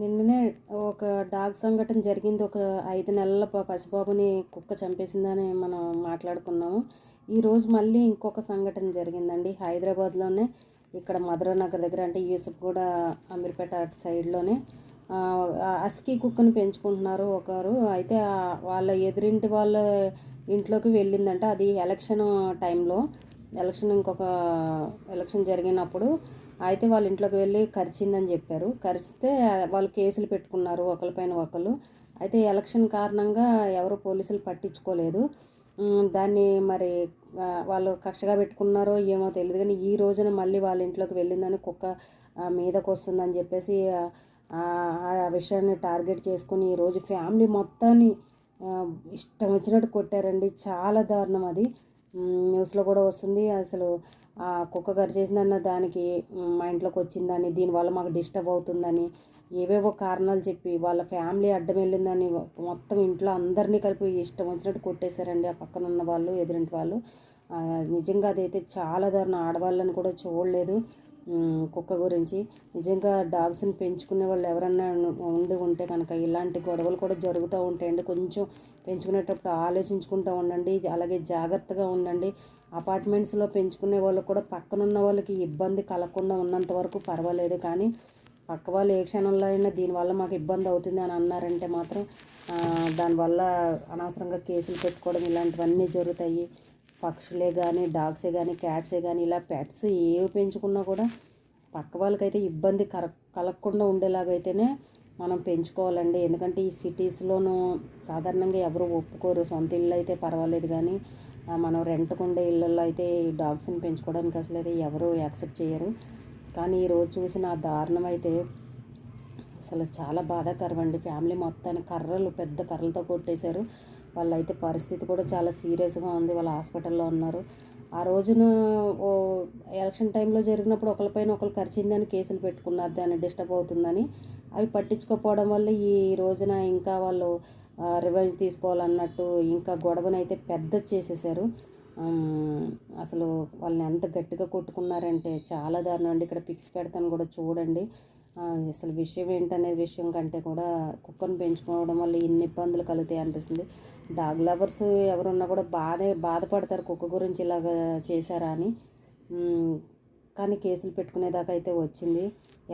నిన్ననే ఒక డాగ్ సంఘటన జరిగింది. ఒక ఐదు నెలల పసిబాబుని కుక్క చంపేసిందని మనం మాట్లాడుకున్నాము. ఈరోజు మళ్ళీ ఇంకొక సంఘటన జరిగిందండి. హైదరాబాద్లోనే ఇక్కడ మధురానగర్ దగ్గర అంటే యూసుఫ్ కూడా అమీర్పేట అటు సైడ్లోనే. అస్కి అస్కీ కుక్కను పెంచుకుంటున్నారు ఒకరు. అయితే వాళ్ళ ఎదురింటి వాళ్ళ ఇంట్లోకి వెళ్ళిందంట. అది ఎలక్షన్ టైంలో. ఎలక్షన్ ఇంకొక ఎలక్షన్ జరిగినప్పుడు అయితే వాళ్ళ ఇంట్లోకి వెళ్ళి కరిచిందని చెప్పారు. కరిస్తే వాళ్ళు కేసులు పెట్టుకున్నారు ఒకరిపైన ఒకరు అయితే ఎలక్షన్ కారణంగా ఎవరు పోలీసులు పట్టించుకోలేదు. దాన్ని మరి వాళ్ళు కక్షగా పెట్టుకున్నారో ఏమో తెలియదు. కానీ ఈ రోజున మళ్ళీ వాళ్ళ ఇంట్లోకి వెళ్ళిందని కుక్క మీదకు వస్తుందని చెప్పేసి ఆ, విషయాన్ని టార్గెట్ చేసుకుని ఈరోజు ఫ్యామిలీ మొత్తాన్ని ఇష్టం వచ్చినట్టు కొట్టారండి. చాలా దారుణం అది. న్యూస్లో కూడా వస్తుంది. అసలు ఆ కుక్క కరిచేసిందన్న దానికి మా ఇంట్లోకి వచ్చిందని దీనివల్ల మాకు డిస్టర్బ్ అవుతుందని ఏవేవో కారణాలు చెప్పి వాళ్ళ ఫ్యామిలీ అడ్డం వెళ్ళిందని మొత్తం ఇంట్లో అందరినీ కలిపి ఇష్టం వచ్చినట్టు కొట్టేశారండి ఆ పక్కన ఉన్న వాళ్ళు ఎదురింటి వాళ్ళు. నిజంగా అదైతే చాలా దారుణం. ఆడవాళ్ళని కూడా చూడలేదు. కుక్క గురించి. నిజంగా డాగ్స్ని పెంచుకునే వాళ్ళు ఎవరన్నా ఉండి ఉంటే కనుక ఇలాంటి గొడవలు కూడా జరుగుతూ ఉంటాయండి. కొంచెం పెంచుకునేటప్పుడు ఆలోచించుకుంటూ ఉండండి. అలాగే జాగ్రత్తగా ఉండండి. అపార్ట్మెంట్స్లో పెంచుకునే వాళ్ళు కూడా పక్కనున్న వాళ్ళకి ఇబ్బంది కలగకుండా ఉన్నంత వరకు పర్వాలేదు. కానీ పక్క వాళ్ళు ఏ క్షణంలో అయినా దీనివల్ల మాకు ఇబ్బంది అవుతుంది అని అన్నారంటే మాత్రం దానివల్ల అనవసరంగా కేసులు పెట్టుకోవడం ఇలాంటివన్నీ జరుగుతాయి. పక్షులే కానీ డాగ్సే కానీ క్యాట్సే కానీ ఇలా పెట్స్ ఏవి పెంచుకున్నా కూడా పక్క వాళ్ళకైతే ఇబ్బంది కర కలగకుండా ఉండేలాగైతేనే మనం పెంచుకోవాలండి. ఎందుకంటే ఈ సిటీస్లోనూ సాధారణంగా ఎవరు ఒప్పుకోరు. సొంత ఇల్లు అయితే పర్వాలేదు కానీ మనం రెంట్కు ఉండే ఇళ్ళల్లో అయితే ఈ డాగ్స్ని పెంచుకోవడానికి అసలు అయితే ఎవరు యాక్సెప్ట్ చేయరు. కానీ ఈరోజు చూసిన ఆ దారుణం అయితే అసలు చాలా బాధాకరం అండి ఫ్యామిలీ మొత్తాన్ని కర్రలు పెద్ద కర్రలతో కొట్టేశారు. వాళ్ళైతే పరిస్థితి కూడా చాలా సీరియస్గా ఉంది. వాళ్ళు హాస్పిటల్లో ఉన్నారు. ఆ రోజున ఓ ఎలక్షన్ టైంలో జరిగినప్పుడు ఒకరిపైన ఒకరు ఖర్చిందని కేసులు పెట్టుకున్నారు. దాన్ని డిస్టర్బ్ అవుతుందని అవి పట్టించుకోకపోవడం వల్ల ఈ రోజున ఇంకా వాళ్ళు రివెంజ్ తీసుకోవాలన్నట్టు ఇంకా గొడవనైతే పెద్ద చేసేసారు. అసలు వాళ్ళని ఎంత గట్టిగా కొట్టుకున్నారంటే చాలా దారుణం అండి. ఇక్కడ పిక్స్ పెడతాను కూడా చూడండి. అసలు విషయం ఏంటనే విషయం కంటే కూడా కుక్కను పెంచుకోవడం వల్ల ఇన్ని ఇబ్బందులు కలుగుతాయి అనిపిస్తుంది. డాగ్ లవర్స్ ఎవరున్నా కూడా బాధే బాధపడతారు కుక్క గురించి ఇలాగ చేశారా అని. కానీ కేసులు పెట్టుకునేదాకా అయితే వచ్చింది.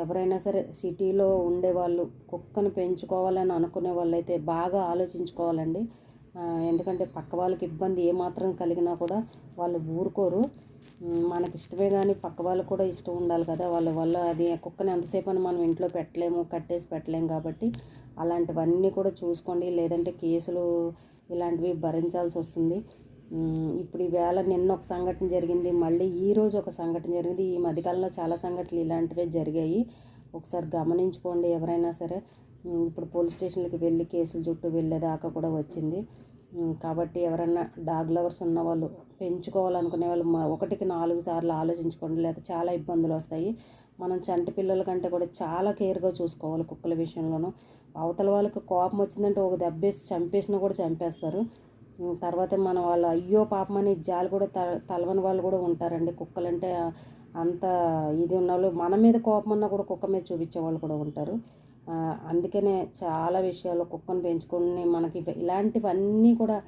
ఎవరైనా సరే సిటీలో ఉండేవాళ్ళు కుక్కను పెంచుకోవాలని అనుకునే వాళ్ళు అయితే బాగా ఆలోచించుకోవాలండి. ఎందుకంటే పక్క వాళ్ళకి ఇబ్బంది ఏమాత్రం కలిగినా కూడా వాళ్ళు ఊరుకోరు. మనకి ఇష్టమే కానీ పక్క వాళ్ళకు కూడా ఇష్టం ఉండాలి కదా. వాళ్ళ వల్ల అది కుక్కని ఎంతసేపు అని మనం ఇంట్లో పెట్టలేము కట్టేసి పెట్టలేము కాబట్టి అలాంటివన్నీ కూడా చూసుకోండి. లేదంటే కేసులు ఇలాంటివి భరించాల్సి వస్తుంది. ఇప్పుడు ఈవేళ నిన్న ఒక సంఘటన జరిగింది. మళ్ళీ ఈ రోజు ఒక సంఘటన జరిగింది. ఈ మధ్యకాలంలో చాలా సంఘటనలు ఇలాంటివే జరిగాయి. ఒకసారి గమనించుకోండి ఎవరైనా సరే. ఇప్పుడు పోలీస్ స్టేషన్లకి వెళ్ళి కేసులు చుట్టూ వెళ్ళేదాకా కూడా వచ్చింది. కాబట్టి ఎవరన్నా డాగ్ లవర్స్ ఉన్న వాళ్ళు పెంచుకోవాలనుకునే వాళ్ళు ఒకటికి నాలుగు సార్లు ఆలోచించుకోండి లేదా చాలా ఇబ్బందులు వస్తాయి. మనం చంటి పిల్లల కంటే కూడా చాలా కేర్గా చూసుకోవాలి కుక్కల విషయంలోనూ. అవతల వాళ్ళకి కోపం వచ్చిందంటే ఒక దెబ్బేసి చంపేసినా కూడా చంపేస్తారు. తర్వాత మన వాళ్ళు అయ్యో పాపం అనే జాలు కూడా త తలవని వాళ్ళు కూడా ఉంటారండి. కుక్కలంటే అంత ఇది ఉన్న వాళ్ళు మన మీద కోపం ఉన్నా కూడా కుక్క మీద చూపించే వాళ్ళు కూడా ఉంటారు. అందుకనే చాలా విషయాలు కుక్కను పెంచుకొని మనకి ఇలాంటివన్నీ కూడా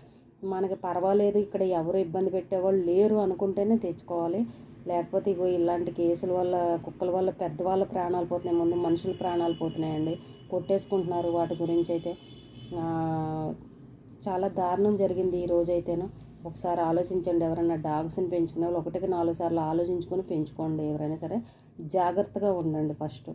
మనకి పర్వాలేదు ఇక్కడ ఎవరు ఇబ్బంది పెట్టేవాళ్ళు లేరు అనుకుంటేనే తెచ్చుకోవాలి. లేకపోతే ఇగో ఇలాంటి కేసుల వల్ల కుక్కల వల్ల పెద్దవాళ్ళ ప్రాణాలు పోతున్నాయి. ముందు మనుషుల ప్రాణాలు పోతున్నాయండి. కొట్టేసుకుంటున్నారు వాటి గురించి అయితే. చాలా దారుణం జరిగింది ఈ రోజు అయితేను. ఒకసారి ఆలోచించండి ఎవరైనా డాగ్స్ని పెంచుకునే వాళ్ళు ఒకటికి నాలుగు సార్లు ఆలోచించుకొని పెంచుకోండి ఎవరైనా సరే. జాగ్రత్తగా ఉండండి ఫస్ట్.